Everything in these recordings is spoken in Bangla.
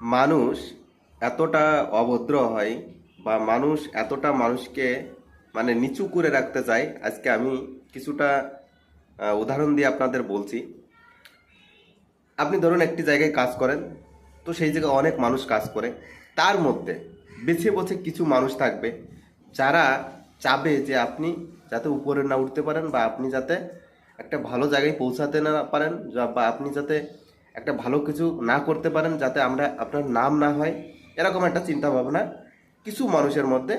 মানুষ এতটা অভদ্র হয় বা মানুষ এতটা মানুষকে মানে নিচু করে রাখতে চায়, আজকে আমি কিছুটা উদাহরণ দিয়ে আপনাদের বলছি। আপনি ধরুন একটি জায়গায় কাজ করেন, তো সেই জায়গায় অনেক মানুষ কাজ করে। তার মধ্যে বেছে বেছে কিছু মানুষ থাকবে, যারা চাবে যে আপনি যাতে উপরে না উঠতে পারেন বা আপনি যাতে একটা ভালো জায়গায় পৌঁছাতে না পারেন, বা আপনি যাতে একটা ভালো কিছু না করতে পারেন যাতে আমরা আপনার নাম না হয়, এরকম একটা চিন্তা ভাবনা কিছু মানুষের মধ্যে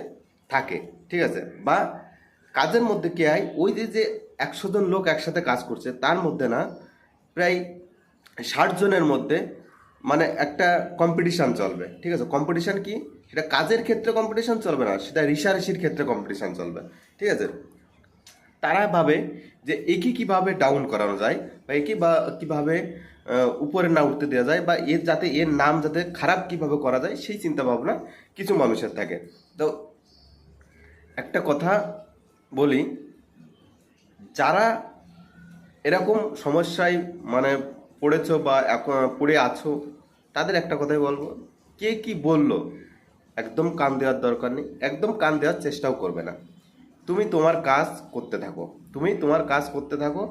থাকে, ঠিক আছে? বা কাজের মধ্যে কি হয় ওই যে যে একশো জন লোক একসাথে কাজ করছে, তার মধ্যে না, প্রায় ষাট জনের মধ্যে মানে একটা কম্পিটিশান চলবে, ঠিক আছে? কম্পিটিশান কি? সেটা কাজের ক্ষেত্রে কম্পিটিশন চলবে না, সেটা রিসার্চির ক্ষেত্রে কম্পিটিশান চলবে, ঠিক আছে? তারা ভাবে যে একে কীভাবে ডাউন করানো যায় বা একে বা কীভাবে উপরে না উঠতে দেওয়া যায় বা এর যাতে এর নাম যাতে খারাপ কীভাবে করা যায় সেই চিন্তা ভাবনা কিছু মানুষের থাকে। তো একটা কথা বলি, যারা এরকম সমস্যায় মানে পড়েছো বা এখন পড়ে আছো, তাদের একটা কথাই বলব, কে কি বলল একদম কান দেওয়ার দরকার নেই, একদম কান দেওয়ার চেষ্টাও করবে না। তুমি তোমার কাজ করতে থাকো। তুমি তোমার কাজ করতে থাকো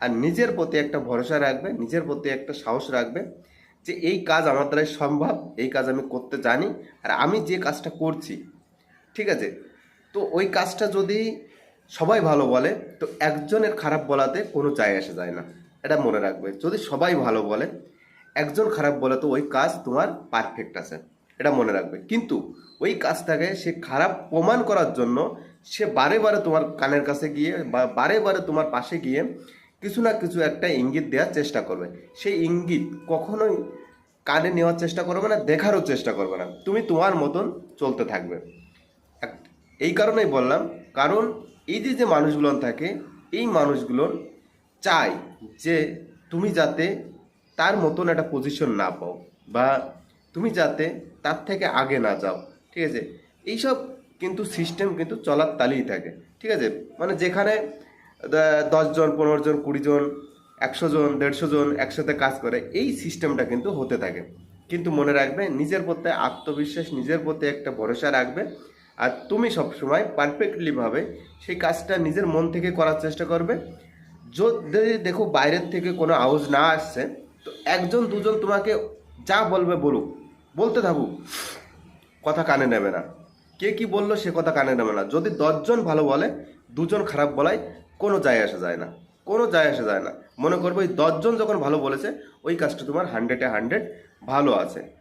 আর নিজের প্রতি একটা ভরসা রাখবে, নিজের প্রতি একটা সাহস রাখবে যে এই কাজ আমার দ্বারাই সম্ভব, এই কাজ আমি করতে জানি আর আমি যে কাজটা করছি, ঠিক আছে? তো ওই কাজটা যদি সবাই ভালো বলে, তো একজনের খারাপ বলাতে কোনো যায় আসে, যায় না। এটা মনে রাখবে। যদি সবাই ভালো বলে, একজন খারাপ বলে তো ওই কাজ তোমার পারফেক্ট আছে। এটা মনে রাখবে। কিন্তু ওই কাজটাকে সে খারাপ প্রমাণ করার জন্য সে বারে বারে তোমার কানের কাছে গিয়ে বা বারে বারে তোমার পাশে গিয়ে কিছু না কিছু একটা ইঙ্গিত দেওয়ার চেষ্টা করবে। সেই ইঙ্গিত কখনোই কানে নেওয়ার চেষ্টা করবে না, দেখারও চেষ্টা করবে না। তুমি তোমার মতন চলতে থাকবে। এই কারণেই বললাম, কারণ এই যে যে মানুষগুলো থাকে, এই মানুষগুলো চাই যে তুমি যাতে তার মতন একটা পজিশন না পাও বা তুমি যাতে তার থেকে আগে না যাও। ঠিক আছে? এইসব কিন্তু সিস্টেম কিন্তু চলার তালেই থাকে। ঠিক আছে? মানে যেখানে দশজন পনেরো জন, কুড়ি জন, একশো জন, দেড়শো জন একসাথে কাজ করে, এই সিস্টেমটা কিন্তু হতে থাকে। কিন্তু মনে রাখবে, নিজের প্রতি আত্মবিশ্বাস, নিজের প্রতি একটা ভরসা রাখবে। আর তুমি সবসময় পারফেক্টলি ভাবে সেই কাজটা নিজের মন থেকে করার চেষ্টা করবে। যদি দেখো বাইরের থেকে কোনো আওয়াজ না আসছে, তো একজন, দুজন তোমাকে যা বলবে বলুক। বলতে থাকুক। কথা কানে নেবে না। কে কি বলল সে কথা কানে নেবে না। যদি দশজন ভালো বলে, দুজন খারাপ বলায়, কোনো যায় আসা যায় না। কোনো যায় আসা যায় না। মনে করব ওই দশজন যখন ভালো বলেছে, ওই কাজটা তোমার হান্ড্রেডে হান্ড্রেড ভালো আছে।